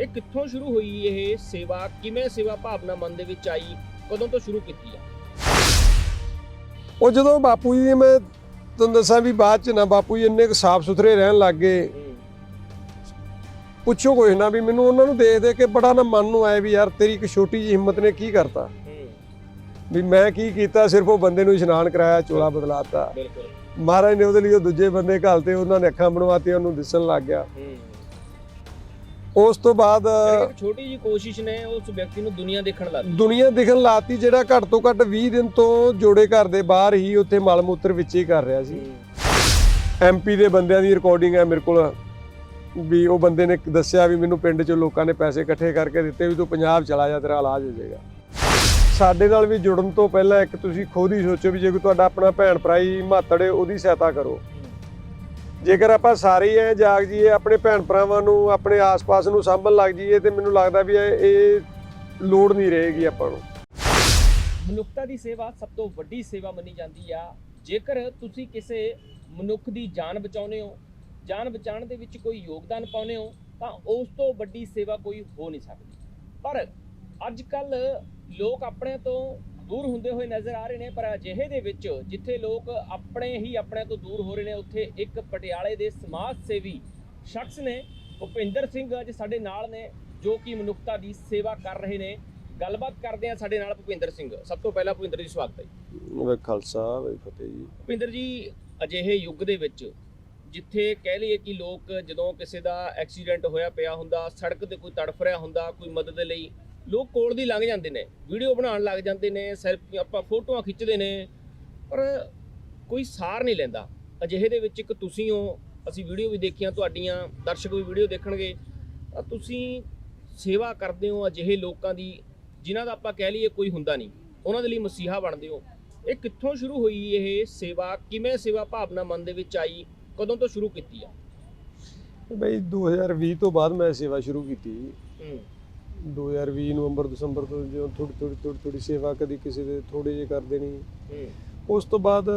ਇਹ ਕਿੱਥੋਂ ਸ਼ੁਰੂ ਹੋਈ ਇਹ ਸੇਵਾ? ਕਿਵੇਂ ਸੇਵਾ ਭਾਵਨਾ ਮਨ ਦੇ ਵਿੱਚ ਆਈ? ਕਦੋਂ ਤੋਂ ਸ਼ੁਰੂ ਕੀਤੀ ਆ? ਉਹ ਜਦੋਂ ਬਾਪੂ ਜੀ ਮੈਂ ਤੁਹਾਨੂੰ ਦੱਸਾਂ ਵੀ ਬਾਅਦ ਚ ਨਾ ਬਾਪੂ ਜੀ ਇੰਨੇ ਕੁ ਸਾਫ਼ ਸੁਥਰੇ ਰਹਿਣ ਲੱਗ ਗਏ। ਪੁੱਛੋ ਕੋਈ ਨਾ ਵੀ ਮੈਨੂੰ ਉਹਨਾਂ ਨੂੰ ਦੇਖ ਦੇ ਕੇ ਬੜਾ ਨਾ ਮਨ ਨੂੰ ਆਇਆ ਵੀ ਯਾਰ ਤੇਰੀ ਇੱਕ ਛੋਟੀ ਜਿਹੀ ਹਿੰਮਤ ਨੇ ਕੀ ਕਰਤਾ? ਵੀ ਮੈਂ ਕੀ ਕੀਤਾ? ਸਿਰਫ ਉਹ ਬੰਦੇ ਨੂੰ ਇਸ਼ਨਾਨ ਕਰਾਇਆ ਚੋਲਾ ਬਦਲਾਤਾ। ਮਹਾਰਾਜ ਨੇ ਉਹਦੇ ਲਈ ਉਹ ਦੂਜੇ ਬੰਦੇ ਘਾਲਤੇ ਉਹਨਾਂ ਨੇ ਅੱਖਾਂ ਬਣਵਾਤੀਆਂ ਉਹਨੂੰ ਦਿਸਣ ਲੱਗ ਗਿਆ। ਉਸ ਤੋਂ ਬਾਅਦ ਇੱਕ ਛੋਟੀ ਜੀ ਕੋਸ਼ਿਸ਼ ਨੇ ਉਸ ਵਿਅਕਤੀ ਨੂੰ ਦੁਨੀਆ ਦੇਖਣ ਲੱਗ ਦੁਨੀਆ ਦਿਖਣ ਲਾਤੀ ਜਿਹੜਾ ਘੱਟ ਤੋਂ ਘੱਟ 20 ਦਿਨ ਤੋਂ ਜੋੜੇ ਘਰ ਦੇ ਬਾਹਰ ਹੀ ਉੱਥੇ ਮਲ ਮੂਤਰ ਵਿੱਚ ਹੀ ਕਰ ਰਿਹਾ ਸੀ। ਐਮਪੀ ਦੇ ਬੰਦਿਆਂ ਦੀ ਰਿਕਾਰਡਿੰਗ ਹੈ ਮੇਰੇ ਕੋਲ। ਵੀ ਉਹ ਬੰਦੇ ਨੇ ਦੱਸਿਆ ਵੀ ਮੈਨੂੰ ਪਿੰਡ 'ਚ ਲੋਕਾਂ ਨੇ ਪੈਸੇ ਇਕੱਠੇ ਕਰਕੇ ਦਿੱਤੇ ਵੀ ਤੂੰ ਪੰਜਾਬ ਚਲਾ ਜਾ ਤੇਰਾ ਇਲਾਜ ਹੋ ਜਾਏਗਾ। ਸਾਡੇ ਨਾਲ ਵੀ ਜੁੜਨ ਤੋਂ ਪਹਿਲਾਂ ਇੱਕ ਤੁਸੀਂ ਖੁਦ ਹੀ ਸੋਚੋ ਵੀ ਜੇ ਕੋਈ ਤੁਹਾਡਾ ਆਪਣਾ ਭੈਣ ਭਰਾ ਹੀ ਮਾਤੜ ਉਹਦੀ ਸਹਾਇਤਾ ਕਰੋ। ਜੇਕਰ ਆਪਾਂ ਸਾਰੇ ਹੀ ਐ ਜਾਗ ਜੀਏ ਆਪਣੇ ਭੈਣ ਭਰਾਵਾਂ ਨੂੰ, ਆਪਣੇ ਆਸ-ਪਾਸ ਨੂੰ ਸਾਂਭਣ ਲੱਗ ਜੀਏ ਤੇ ਮੈਨੂੰ ਲੱਗਦਾ ਵੀ ਇਹ ਲੋੜ ਨਹੀਂ ਰਹੇਗੀ ਆਪਾਂ ਨੂੰ। ਮਨੁੱਖਤਾ ਦੀ ਸੇਵਾ ਸਭ ਤੋਂ ਵੱਡੀ ਸੇਵਾ ਮੰਨੀ ਜਾਂਦੀ ਆ। ਜੇਕਰ ਤੁਸੀਂ ਕਿਸੇ ਮਨੁੱਖ ਦੀ ਜਾਨ ਬਚਾਉਂਦੇ ਹੋ, ਜਾਨ ਬਚਾਉਣ ਦੇ ਵਿੱਚ ਕੋਈ ਯੋਗਦਾਨ ਪਾਉਂਦੇ ਹੋ, ਤਾਂ ਉਸ ਤੋਂ ਵੱਡੀ ਸੇਵਾ ਕੋਈ ਹੋ ਨਹੀਂ ਸਕਦੀ। ਪਰ ਅੱਜ ਕੱਲ ਲੋਕ ਆਪਣੇ ਤੋਂ ਦੂਰ ਹੁੰਦੇ ਹੋਏ ਨਜ਼ਰ ਆ ਰਹੇ ਨੇ ਪਰ ਅਜਿਹੇ ਦੇ ਵਿੱਚ ਜਿੱਥੇ ਲੋਕ ਆਪਣੇ ਹੀ ਆਪਣੇ ਤੋਂ ਦੂਰ ਹੋ ਰਹੇ ਨੇ ਉੱਥੇ ਇੱਕ ਪਟਿਆਲੇ ਦੇ ਸਮਾਜ ਸੇਵੀ ਸ਼ਖਸ ਨੇ ਭੁਪਿੰਦਰ ਸਿੰਘ ਅੱਜ ਸਾਡੇ ਨਾਲ ਨੇ ਜੋ ਕਿ ਮਨੁੱਖਤਾ ਦੀ ਸੇਵਾ ਕਰ ਰਹੇ ਨੇ। ਗੱਲਬਾਤ ਕਰਦੇ ਆ ਸਾਡੇ ਨਾਲ ਭੁਪਿੰਦਰ ਸਿੰਘ। ਸਭ ਤੋਂ ਪਹਿਲਾਂ ਭੁਪਿੰਦਰ ਜੀ ਸਵਾਗਤ ਹੈ ਜੀ। ਵੇ ਖਾਲਸਾ ਵੇ ਫਤਿਹ ਜੀ। ਭੁਪਿੰਦਰ ਜੀ ਅਜਿਹੇ ਯੁੱਗ ਦੇ ਵਿੱਚ ਜਿੱਥੇ ਕਹਿ ਲਈਏ ਕਿ ਲੋਕ ਜਦੋਂ ਕਿਸੇ ਦਾ ਐਕਸੀਡੈਂਟ ਹੋਇਆ ਪਿਆ ਹੁੰਦਾ ਸੜਕ ਤੇ ਕੋਈ ਤੜਫ ਰਿਹਾ ਹੁੰਦਾ ਕੋਈ ਮਦਦ ਲਈ ਲੋਕ ਕੋਲ ਦੀ ਲੰਘ ਜਾਂਦੇ ਨੇ ਵੀਡੀਓ ਬਣਾਉਣ ਲੱਗ ਜਾਂਦੇ ਨੇ ਸੈਲਫੀ ਆਪਾਂ ਫੋਟੋਆਂ ਖਿੱਚਦੇ ਨੇ ਪਰ ਕੋਈ ਸਾਰ ਨਹੀਂ ਲੈਂਦਾ। ਅਜਿਹੇ ਦੇ ਵਿੱਚ ਇੱਕ ਤੁਸੀਂ ਹੋ ਅਸੀਂ ਵੀਡੀਓ ਵੀ ਦੇਖੀਆਂ ਤੁਹਾਡੀਆਂ ਦਰਸ਼ਕ ਵੀ ਵੀਡੀਓ ਦੇਖਣਗੇ ਤਾਂ ਤੁਸੀਂ ਸੇਵਾ ਕਰਦੇ ਹੋ ਅਜਿਹੇ ਲੋਕਾਂ ਦੀ ਜਿਨ੍ਹਾਂ ਦਾ ਆਪਾਂ ਕਹਿ ਲਈਏ ਕੋਈ ਹੁੰਦਾ ਨਹੀਂ। ਉਹਨਾਂ ਦੇ ਲਈ ਮਸੀਹਾ ਬਣਦੇ ਹੋ। ਇਹ ਕਿੱਥੋਂ ਸ਼ੁਰੂ ਹੋਈ ਇਹ ਸੇਵਾ? ਕਿਵੇਂ ਸੇਵਾ ਭਾਵਨਾ ਮਨ ਦੇ ਵਿੱਚ ਆਈ? ਕਦੋਂ ਤੋਂ ਸ਼ੁਰੂ ਕੀਤੀ ਆ? ਬਈ 2020 ਤੋਂ ਬਾਅਦ ਮੈਂ ਸੇਵਾ ਸ਼ੁਰੂ ਕੀਤੀ। ਹੂੰ। 2020 ਨਵੰਬਰ ਦਸੰਬਰ ਤੋਂ ਜਦੋਂ ਥੋੜੀ ਥੋੜੀ ਥੋੜੀ ਥੋੜੀ ਸੇਵਾ ਕਦੀ ਕਿਸੇ ਦੇ ਥੋੜੇ ਜਿਹੇ ਕਰ ਦੇਣੀ ਉਸ ਤੋਂ ਬਾਅਦ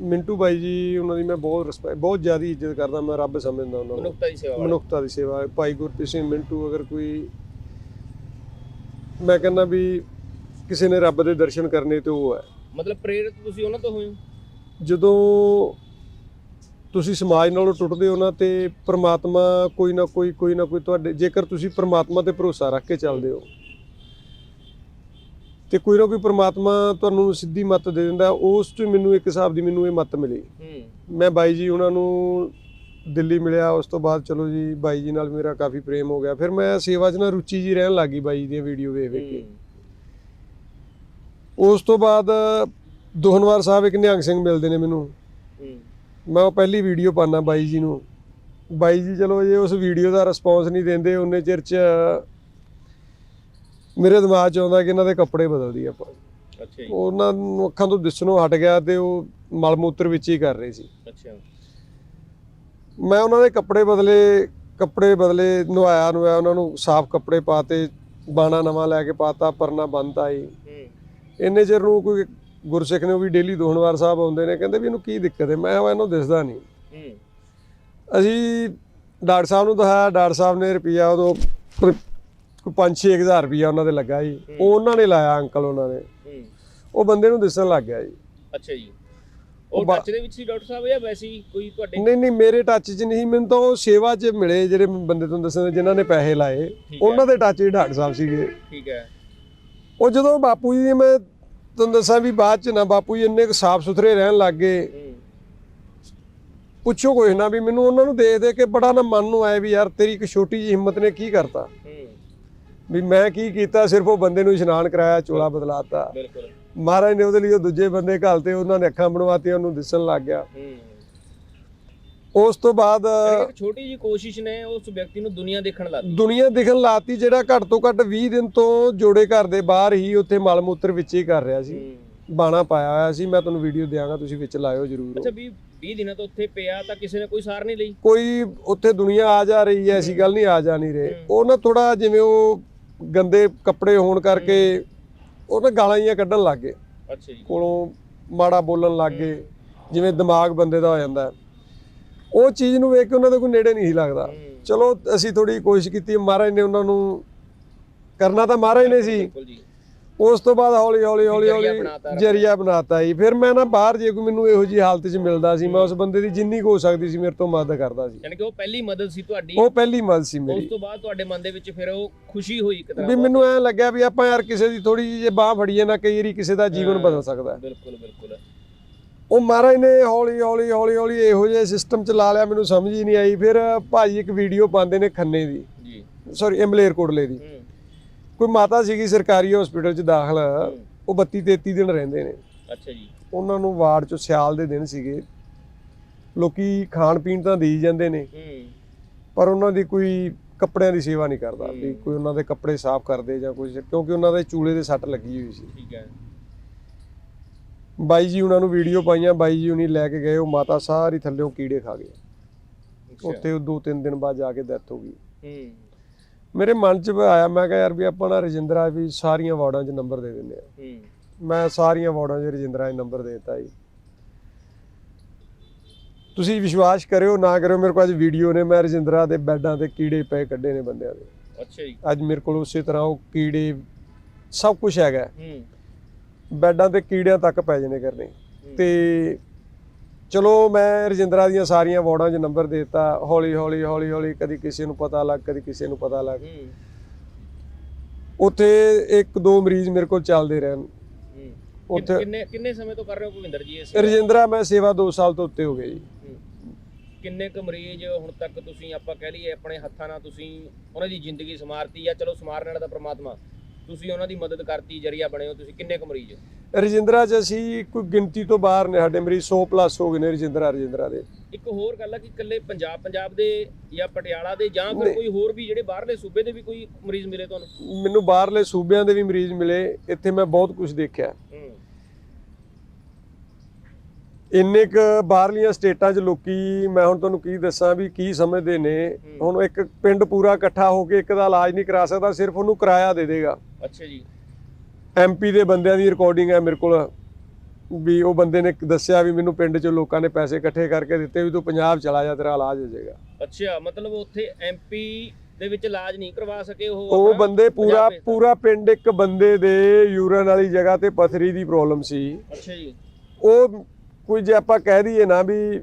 ਮਿੰਟੂ ਬਾਈ ਜੀ ਉਹਨਾਂ ਦੀ ਮੈਂ ਬਹੁਤ ਰਿਸਪੈਕਟ ਬਹੁਤ ਜ਼ਿਆਦਾ ਇੱਜ਼ਤ ਕਰਦਾ ਮੈਂ ਰੱਬ ਸਮਝਦਾ ਉਹਨਾਂ ਨੂੰ। ਮਨੁੱਖਤਾ ਦੀ ਸੇਵਾ। ਮਨੁੱਖਤਾ ਦੀ ਸੇਵਾ। ਭਾਈ ਗੁਰਪ੍ਰੀਤ ਸਿੰਘ ਮਿੰਟੂ ਅਗਰ ਕੋਈ ਮੈਂ ਕਹਿੰਦਾ ਵੀ ਕਿਸੇ ਨੇ ਰੱਬ ਦੇ ਦਰਸ਼ਨ ਕਰਨੇ ਤੇ ਉਹ ਹੈ। ਮਤਲਬ ਪ੍ਰੇਰਿਤ ਤੁਸੀਂ ਉਹਨਾਂ ਤੋਂ ਹੋਏ ਹੋ? ਜਦੋਂ ਤੁਸੀਂ ਸਮਾਜ ਨਾਲੋਂ ਟੁੱਟਦੇ ਹੋ ਨਾ ਤੇ ਪ੍ਰਮਾਤਮਾ ਕੋਈ ਨਾ ਕੋਈ ਕੋਈ ਨਾ ਕੋਈ ਤੁਹਾਡੇ ਜੇਕਰ ਤੁਸੀਂ ਪ੍ਰਮਾਤਮਾ ਤੇ ਭਰੋਸਾ ਰੱਖ ਕੇ ਚੱਲਦੇ ਹੋ ਤੇ ਕੋਈ ਨਾ ਕੋਈ ਪ੍ਰਮਾਤਮਾ ਤੁਹਾਨੂੰ ਸਿੱਧੀ ਮੱਤ ਦੇ ਦਿੰਦਾ ਉਸ ਚ ਮੈਨੂੰ ਇੱਕ ਹਿਸਾਬ ਦੀ ਮੈਨੂੰ ਇਹ ਮੱਤ ਮਿਲੀ। ਮੈਂ ਬਾਈ ਜੀ ਉਹਨਾਂ ਨੂੰ ਦਿੱਲੀ ਮਿਲਿਆ ਉਸ ਤੋਂ ਬਾਅਦ ਚਲੋ ਜੀ ਬਾਈ ਜੀ ਨਾਲ ਮੇਰਾ ਕਾਫੀ ਪ੍ਰੇਮ ਹੋ ਗਿਆ। ਫਿਰ ਮੈਂ ਸੇਵਾ 'ਚ ਨਾ ਰੁਚੀ ਜੀ ਰਹਿਣ ਲੱਗੀ ਬਾਈ ਜੀ ਦੀਆਂ ਵੀਡੀਓ ਵੇਖ ਵੇਖ ਕੇ। ਉਸ ਤੋਂ ਬਾਅਦ ਦੋਹਨਵਾਰ ਸਾਹਿਬ ਇੱਕ ਨਿਹੰਗ ਸਿੰਘ ਮਿਲਦੇ ਨੇ ਮੈਨੂੰ। ਮੈਂ ਉਹ ਪਹਿਲੀ ਵੀਡੀਓ ਪਾਣਾ ਬਾਈ ਜੀ ਨੂੰ। ਬਾਈ ਜੀ ਚਲੋ ਜੇ ਉਸ ਵੀਡੀਓ ਦਾ ਰਿਸਪੌਂਸ ਨਹੀਂ ਦਿੰਦੇ ਉਹਨੇ ਚਿਰ ਚ ਮੇਰੇ ਦਿਮਾਗ 'ਚ ਆਉਂਦਾ ਕਿ ਇਹਨਾਂ ਦੇ ਕੱਪੜੇ ਬਦਲ ਦਈਏ ਆਪਾਂ। ਅੱਛਾ ਜੀ। ਉਹਨਾਂ ਨੂੰ ਅੱਖਾਂ ਤੋਂ ਦਿਸਣੋਂ ਹਟ ਗਿਆ ਤੇ ਉਹ ਮਲ ਮੂਤਰ ਵਿੱਚ ਹੀ ਕਰ ਰਹੇ ਸੀ। ਅੱਛਾ। ਮੈਂ ਉਹਨਾਂ ਦੇ ਕੱਪੜੇ ਬਦਲੇ ਕੱਪੜੇ ਬਦਲੇ ਨਵਾਇਆ ਨਵਾਇਆ ਉਹਨਾਂ ਨੂੰ ਸਾਫ਼ ਕੱਪੜੇ ਪਾਤੇ ਬਾਣਾ ਨਵਾਂ ਲੈ ਕੇ ਪਾਤਾ ਪਰਨਾ ਬੰਦ ਆਈ। ਹੂੰ। ਇੰਨੇ ਚਿਰ ਨੂੰ ਕੋਈ ਗੁਰਸਿੱਖ ਨੇ ਉਹ ਵੀ ਡੇਲੀ ਦੋਹਨਵਾਰ ਸਾਹਿਬ ਆਉਂਦੇ ਨੇ ਕਹਿੰਦੇ ਵੀ ਇਹਨੂੰ ਕੀ ਦਿੱਕਤ ਹੈ? ਮੈਂ ਕਿਹਾ ਇਹਨੂੰ ਦਿਸਦਾ ਨਹੀਂ। ਅਸੀਂ ਡਾਕਟਰ ਸਾਹਿਬ ਨੂੰ ਦਿਖਾਇਆ ਡਾਕਟਰ ਸਾਹਿਬ ਨੇ ਰੁਪਿਆ ਉਦੋਂ ਕੋਈ 5-6 ਹਜ਼ਾਰ ਰੁਪਿਆ ਉਹਨਾਂ ਦੇ ਲੱਗਾ ਜੀ। ਉਹ ਉਹਨਾਂ ਨੇ ਲਾਇਆ ਅੰਕਲ ਉਹਨਾਂ ਨੇ। ਉਹ ਬੰਦੇ ਨੂੰ ਦਿਸਣ ਲੱਗ ਗਿਆ ਜੀ। ਅੱਛਾ ਜੀ। ਉਹ ਟੱਚ ਦੇ ਵਿੱਚ ਸੀ ਡਾਕਟਰ ਸਾਹਿਬ ਜਾਂ ਵੈਸੇ ਹੀ ਕੋਈ ਤੁਹਾਡੇ ਨਹੀਂ ਨਹੀਂ ਮੇਰੇ ਟੱਚ 'ਚ ਨਹੀਂ। ਮੈਨੂੰ ਤਾਂ ਉਹ ਸੇਵਾ 'ਚ ਮਿਲੇ ਜਿਹੜੇ ਬੰਦੇ ਤੁਹਾਨੂੰ ਦੱਸਣ ਜਿਨ੍ਹਾਂ ਨੇ ਪੈਸੇ ਲਾਏ। ਉਹਨਾਂ ਦੇ ਟੱਚ 'ਚ ਡਾਕਟਰ ਸਾਹਿਬ ਸੀਗੇ। ਠੀਕ ਹੈ। ਉਹ ਜਦੋਂ ਬਾਪੂ ਜੀ ਮੈਂ ਤੁਹਾਨੂੰ ਦੱਸਾਂ ਵੀ ਬਾਅਦ 'ਚ ਨਾ ਬਾਪੂ ਜੀ ਇੰਨੇ ਕੁ ਸਾਫ਼ ਸੁਥਰੇ ਰਹਿਣ ਲੱਗ ਗਏ। ਪੁੱਛੋ ਕੋਈ ਨਾ ਵੀ ਮੈਨੂੰ ਉਹਨਾਂ ਨੂੰ ਦੇਖ ਦੇ ਕੇ ਬੜਾ ਨਾ ਮਨ ਨੂੰ ਆਇਆ ਵੀ ਯਾਰ ਤੇਰੀ ਇੱਕ ਛੋਟੀ ਜਿਹੀ ਹਿੰਮਤ ਨੇ ਕੀ ਕਰਤਾ। ਵੀ ਮੈਂ ਕੀ ਕੀਤਾ ਸਿਰਫ ਉਹ ਬੰਦੇ ਨੂੰ ਇਸ਼ਨਾਨ ਕਰਾਇਆ ਚੋਲਾ ਬਦਲਾਤਾ। ਬਿਲਕੁਲ। ਮਹਾਰਾਜ ਨੇ ਉਹਦੇ ਲਈ ਉਹ ਦੂਜੇ ਬੰਦੇ ਘਾਲਤੇ ਉਹਨਾਂ ਨੇ ਅੱਖਾਂ ਬਣਵਾਤੀਆਂ ਉਹਨੂੰ ਦਿਸਣ ਲੱਗ ਗਿਆ। ਉਸ ਤੋਂ ਬਾਅਦ ਇੱਕ ਛੋਟੀ ਜੀ ਕੋਸ਼ਿਸ਼ ਨੇ ਉਸ ਵਿਅਕਤੀ ਨੂੰ ਦੁਨੀਆ ਦੇਖਣ ਲੱਗ ਦੁਨੀਆ ਦਿਖਣ ਲਾਤੀ ਜਿਹੜਾ ਘੱਟ ਤੋਂ ਘੱਟ 20 ਦਿਨ ਤੋਂ ਜੋੜੇ ਘਰ ਦੇ ਬਾਹਰ ਹੀ ਉੱਥੇ ਮਲ ਮੂਤਰ ਵਿੱਚ ਹੀ ਕਰ ਰਿਹਾ ਸੀ। ਬਾਣਾ ਪਾਇਆ ਹੋਇਆ ਸੀ। ਮੈਂ ਤੁਹਾਨੂੰ ਵੀਡੀਓ ਦਿਆਂਗਾ ਤੁਸੀਂ ਵਿੱਚ ਲਾਇਓ ਜਰੂਰ ਅੱਛਾ 20 20 ਦਿਨਾਂ ਤੋਂ ਉੱਥੇ ਪਿਆ ਤਾਂ ਕਿਸੇ ਨੇ ਕੋਈ ਸਾਰ ਨਹੀਂ ਲਈ? ਕੋਈ ਉੱਥੇ ਦੁਨੀਆ ਆ ਜਾ ਰਹੀ ਹੈ ਐਸੀ ਗੱਲ ਨਹੀਂ ਆ ਜਾ ਨਹੀਂ ਰਹੇ। ਉਹ ਨਾ ਥੋੜਾ ਜਿਵੇਂ ਉਹ ਗੰਦੇ ਕੱਪੜੇ ਹੋਣ ਕਰਕੇ ਉਹ ਨਾ ਗਾਲਾਂ ਜੀਆਂ ਕੱਢਣ ਲੱਗ ਗਏ। ਅੱਛਾ ਜੀ। ਕੋਲੋਂ ਮਾੜਾ ਬੋਲਣ ਲੱਗ ਗਏ। ਜਿਵੇਂ ਦਿਮਾਗ ਬੰਦੇ ਦਾ ਹੋ ਜਾਂਦਾ। ਹੈ। ਉਹ ਚੀਜ਼ ਨੂੰ ਵੇਖ ਕੇ ਉਹਨਾਂ ਦੇ ਕੋਈ ਨੇੜੇ ਨਹੀਂ ਸੀ ਲੱਗਦਾ। ਚਲੋ ਅਸੀਂ ਥੋੜੀ ਕੋਸ਼ਿਸ਼ ਕੀਤੀ ਮਹਾਰਾਜ ਨੇ ਉਹਨਾਂ ਨੂੰ ਕਰਨਾ ਤਾਂ ਮਹਾਰਾਜ ਨੇ ਸੀ। ਉਸ ਤੋਂ ਬਾਅਦ ਹੌਲੀ ਹੌਲੀ ਹੌਲੀ ਹੌਲੀ ਜਰੀਆ ਬਣਾਤਾ ਜੀ। ਫਿਰ ਮੈਂ ਨਾ ਬਾਹਰ ਜੇ ਕੋਈ ਮੈਨੂੰ ਇਹੋ ਜੀ ਹਾਲਤ 'ਚ ਮਿਲਦਾ ਸੀ ਮੈਂ ਉਸ ਬੰਦੇ ਦੀ ਜਿੰਨੀ ਕੁ ਹੋ ਸਕਦੀ ਸੀ ਮੇਰੇ ਤੋਂ ਮਦਦ ਕਰਦਾ ਸੀ। ਯਾਨੀ ਕਿ ਉਹ ਪਹਿਲੀ ਮਦਦ ਸੀ ਤੁਹਾਡੀ। ਉਹ ਪਹਿਲੀ ਮਦਦ ਸੀ ਉਸ ਮੇਰੀ ਤੋਂ ਬਾਅਦ ਤੁਹਾਡੇ ਮਨ ਦੇ ਵਿੱਚ ਫਿਰ ਉਹ ਖੁਸ਼ੀ ਹੋਈ ਇੱਕ ਤਰ੍ਹਾਂ ਵੀ ਮੈਨੂੰ ਐ ਲੱਗਿਆ ਵੀ ਆਪਾਂ ਯਾਰ ਕਿਸੇ ਦੀ ਥੋੜੀ ਜਿਹੀ ਜੇ ਬਾਹ ਫੜੀਏ ਨਾ ਕਈ ਵਾਰੀ ਕਿਸੇ ਦਾ ਜੀਵਨ। ਬਦਲ ਸਕਦਾ। ਬਿਲਕੁਲ ਬਿਲਕੁਲ। ਉਹ ਮਹਾਰਾਜ ਨੇ ਹੌਲੀ ਹੌਲੀ ਹੌਲੀ ਹੌਲੀ ਇਹੋ ਜਿਹੇ ਸਿਸਟਮ ਚ ਲਾ ਲਿਆ ਮੈਨੂੰ ਸਮਝ ਹੀ ਨਹੀਂ ਆਈ। ਫਿਰ ਭਾਜੀ ਇੱਕ ਵੀਡੀਓ ਪਾਉਂਦੇ ਨੇ ਖੰਨੇ ਦੀ। ਜੀ। ਸੌਰੀ ਮਲੇਰ ਕੋਟਲੇ ਦੀ। ਕੋਈ ਮਾਤਾ ਸੀਗੀ ਸਰਕਾਰੀ ਹਸਪੀਟਲ ਚ ਦਾਖਲ। ਉਹ 32 33 ਦਿਨ ਰਹਿੰਦੇ ਨੇ। ਅੱਛਾ ਜੀ। ਉਹਨਾਂ ਨੂੰ ਵਾਰਡ ਚ ਸਿਆਲ ਦੇ ਦਿਨ ਸੀਗੇ। ਲੋਕੀ ਖਾਣ ਪੀਣ ਤਾਂ ਦੇਈ ਜਾਂਦੇ ਨੇ। ਪਰ ਉਹਨਾਂ ਦੀ ਕੋਈ ਕੱਪੜਿਆਂ ਦੀ ਸੇਵਾ ਨਹੀਂ ਕਰਦਾ ਵੀ। ਕੋਈ ਉਹਨਾਂ ਦੇ ਕੱਪੜੇ ਸਾਫ਼ ਕਰਦੇ ਜਾਂ ਕੁਝ ਕਿਉਂਕਿ ਉਹਨਾਂ ਦੇ ਚੂਲੇ ਦੇ ਸੱਟ ਲੱਗੀ ਹੋਈ ਸੀ। ਠੀਕ ਹੈ। ਬਾਈ ਜੀ ਉਹਨਾਂ ਨੂੰ ਵੀਡੀਓ ਪਾਈਆਂ ਬਾਈ ਜੀ ਉਹਨੀ ਲੈ ਕੇ ਗਏ ਉਹ ਮਾਤਾ ਸਾਰੀ ਥੱਲੇੋਂ ਕੀੜੇ ਖਾ ਗਏ। ਉੱਥੇ ਉਹ ਦੋ ਤਿੰਨ ਦਿਨ ਬਾਅਦ ਜਾ ਕੇ ਡੈਥ ਹੋ ਗਈ। ਹੂੰ। ਮੇਰੇ ਮਨ 'ਚ ਆਇਆ ਮੈਂ ਕਿਹਾ ਯਾਰ ਵੀ ਆਪਾਂ ਨਾ ਰਜਿੰਦਰਾ ਵੀ ਸਾਰੀਆਂ ਵਾਰਡਾਂ 'ਚ ਨੰਬਰ ਦੇ ਦਿੰਦੇ ਆ। ਹੂੰ। ਮੈਂ ਸਾਰੀਆਂ ਵਾਰਡਾਂ 'ਚ ਰਜਿੰਦਰਾ 'ਚ ਨੰਬਰ ਦੇ ਦਿੱਤਾ ਜੀ। ਤੁਸੀਂ ਵਿਸ਼ਵਾਸ ਕਰਿਓ ਨਾ ਕਰਿਓ ਮੇਰੇ ਕੋਲ ਅੱਜ ਵੀਡੀਓ ਨੇ ਮੈਂ ਰਜਿੰਦਰਾ ਦੇ ਬੈੱਡਾਂ ਤੇ ਕੀੜੇ ਪਏ ਕੱਢੇ ਨੇ ਬੰਦਿਆਂ ਦੇ। ਅੱਛਾ ਜੀ। ਅੱਜ ਮੇਰੇ ਕੋਲ ਉਸੇ ਤਰ੍ਹਾਂ ਉਹ ਕੀੜੇ ਸਭ ਕੁਝ ਹੈਗਾ। ਹੂੰ। ਬੈੱਡਾਂ ਤੇ ਕੀੜਿਆਂ ਤੱਕ ਪੈ ਜਨੇ ਕਰਨੇ। ਤੇ ਚਲੋ ਮੈਂ ਰਜਿੰਦਰਾ ਦੀਆਂ ਸਾਰੀਆਂ ਵਾਰਡਾਂ 'ਚ ਨੰਬਰ ਦੇ ਦਿੱਤਾ ਹੌਲੀ ਹੌਲੀ ਹੌਲੀ ਹੌਲੀ ਕਦੀ ਕਿਸੇ ਨੂੰ ਪਤਾ ਲੱਗ ਕਦੀ ਕਿਸੇ ਨੂੰ ਪਤਾ ਲੱਗ ਉੱਥੇ ਇੱਕ ਦੋ ਮਰੀਜ਼ ਮੇਰੇ ਕੋਲ ਚੱਲਦੇ ਰਹਿਣ ਉੱਥੇ- ਕਿੰਨੇ ਕਿੰਨੇ ਸਮੇਂ ਤੋਂ ਕਰ ਰਹੇ ਹੋ ਭੁਪਿੰਦਰ ਜੀ ਇਹ ਸੇਵਾ? ਰਜਿੰਦਰਾ ਮੈਂ ਸੇਵਾ 2 ਸਾਲ ਤੋਂ ਉੱਤੇ ਹੋ ਗਏ ਜੀ। ਕਿੰਨੇ ਕੁ ਮਰੀਜ਼ ਹੁਣ ਤੱਕ ਤੁਸੀਂ ਆਪਾਂ ਕਹਿ ਲਈਏ ਆਪਣੇ ਹੱਥਾਂ ਨਾਲ ਤੁਸੀਂ ਉਹਨਾਂ ਦੀ ਜ਼ਿੰਦਗੀ ਸਮਾਰਤੀ ਆ ਚਲੋ ਸਮਾਰਨ ਵਾਲਾ ਤਾਂ ਪ੍ਰਮਾਤਮਾ ਤੁਸੀਂ ਉਹਨਾਂ ਦੀ ਮਦਦ ਕਰਤੀ ਜਰੀਆ ਬਣੇ ਹੋ ਤੁਸੀਂ ਕਿੰਨੇ ਕੁ ਮਰੀਜ਼ ਰਜਿੰਦਰਾ 'ਚ ਅਸੀਂ ਕੋਈ ਗਿਣਤੀ ਤੋਂ ਬਾਹਰ ਨੇ ਸਾਡੇ ਮਰੀਜ਼ 100 ਪਲੱਸ ਹੋ ਗਏ ਨੇ ਰਜਿੰਦਰਾ ਰਜਿੰਦਰਾ ਦੇ। ਇੱਕ ਹੋਰ ਗੱਲ ਆ ਕਿ ਇਕੱਲੇ ਪੰਜਾਬ ਪੰਜਾਬ ਦੇ ਜਾਂ ਪਟਿਆਲਾ ਦੇ ਜਾਂ ਫਿਰ। ਕੋਈ ਹੋਰ ਵੀ ਜਿਹੜੇ ਬਾਹਰਲੇ ਸੂਬੇ ਦੇ ਵੀ ਕੋਈ ਮਰੀਜ਼ ਮਿਲੇ ਤੁਹਾਨੂੰ? ਮੈਨੂੰ ਬਾਹਰਲੇ ਸੂਬਿਆਂ ਦੇ ਵੀ ਮਰੀਜ਼ ਮਿਲੇ ਇੱਥੇ ਮੈਂ ਬਹੁਤ ਕੁਝ ਦੇਖਿਆ। ਹੂੰ। ਇੰਨੇ ਕ ਬਾਹਰਲੀਆਂ ਸਟੇਟਾਂ 'ਚ ਲੋਕੀ ਮੈਂ ਹੁਣ ਤੁਹਾਨੂੰ ਕੀ ਦੱਸਾਂ ਵੀ ਕੀ ਸਮਝਦੇ ਨੇ। ਹੁਣ ਇੱਕ ਪਿੰਡ ਪੂਰਾ ਇਕੱਠਾ ਹੋ ਕੇ ਇੱਕ ਦਾ ਇਲਾਜ ਨਹੀਂ ਕਰਾ ਸਕਦਾ ਸਿਰਫ ਉਹਨੂੰ ਕਿਰਾਇਆ ਦੇ ਦੇਗਾ। ਅੱਛਾ ਜੀ। ਐਮਪੀ ਦੇ ਬੰਦਿਆਂ ਦੀ ਰਿਕਾਰਡਿੰਗ ਹੈ ਮੇਰੇ ਕੋਲ ਵੀ ਉਹ ਬੰਦੇ ਨੇ ਦੱਸਿਆ ਵੀ ਮੈਨੂੰ ਪਿੰਡ 'ਚ ਲੋਕਾਂ ਨੇ ਪੈਸੇ ਇਕੱਠੇ ਕਰਕੇ ਦਿੱਤੇ ਵੀ ਤੂੰ ਪੰਜਾਬ ਚਲਾ ਜਾ ਤੇਰਾ ਇਲਾਜ ਹੋ ਜਾਏਗਾ। ਅੱਛਾ ਮਤਲਬ ਉੱਥੇ ਐਮਪੀ ਦੇ ਵਿੱਚ ਇਲਾਜ ਨਹੀਂ ਕਰਵਾ ਸਕੇ ਉਹ ਉਹ ਬੰਦੇ ਪੂਰਾ। ਪੂਰਾ ਪਿੰਡ ਇੱਕ ਬੰਦੇ ਦੇ ਯੂਰਨ ਵਾਲੀ ਜਗ੍ਹਾ ਤੇ ਪਥਰੀ ਦੀ ਪ੍ਰੋਬਲਮ ਸੀ। ਅੱਛਾ ਜੀ। ਉਹ ਕੋਈ ਜੇ ਆਪਾਂ ਕਹਿ ਦਈਏ ਨਾ ਵੀ